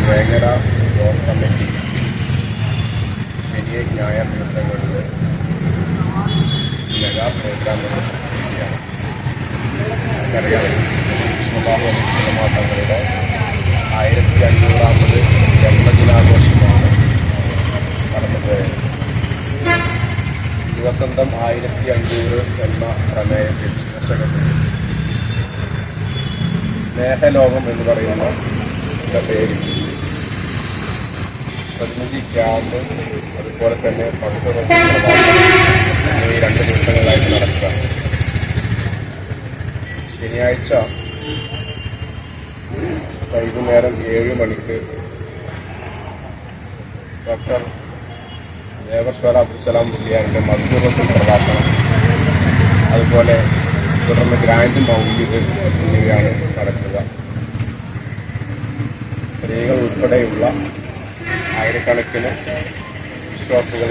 Vengara block committee ശനി ഞായർ ദിവസങ്ങളിൽ മെഗാ കൃഷ്ണമാതങ്ങളുടെ ആയിരത്തി അഞ്ഞൂറാമത് ജന്മദിനാഘോഷമാണ് നടന്നത്. യുവസന്തം ആയിരത്തി അഞ്ഞൂറ് എന്ന പ്രമേയത്തിൽ ദശകത്തിൽ സ്നേഹലോകം എന്ന് പറയുന്ന പേരിൽ പ്രതിനിധി ക്യാമ്പ് അതുപോലെ തന്നെ പത്ത് ഈ രണ്ട് ദിവസങ്ങളായിട്ട് നടക്കുക. ശനിയാഴ്ച വൈകുന്നേരം ഏഴ് മണിക്ക് ഡോക്ടർ ദേവസ്വര അബ്ദുസലാം മുസ്ലിയാറിന്റെ മധുരത്തിൽ പ്രഭാഷണം അതുപോലെ തുടർന്ന് ഗ്രാൻഡ് മൗലിക് എന്നിവയാണ് നടക്കുക. സ്ത്രീകൾ ഉൾപ്പെടെയുള്ള ആയിരക്കണക്കിന് വിശ്വാസികൾ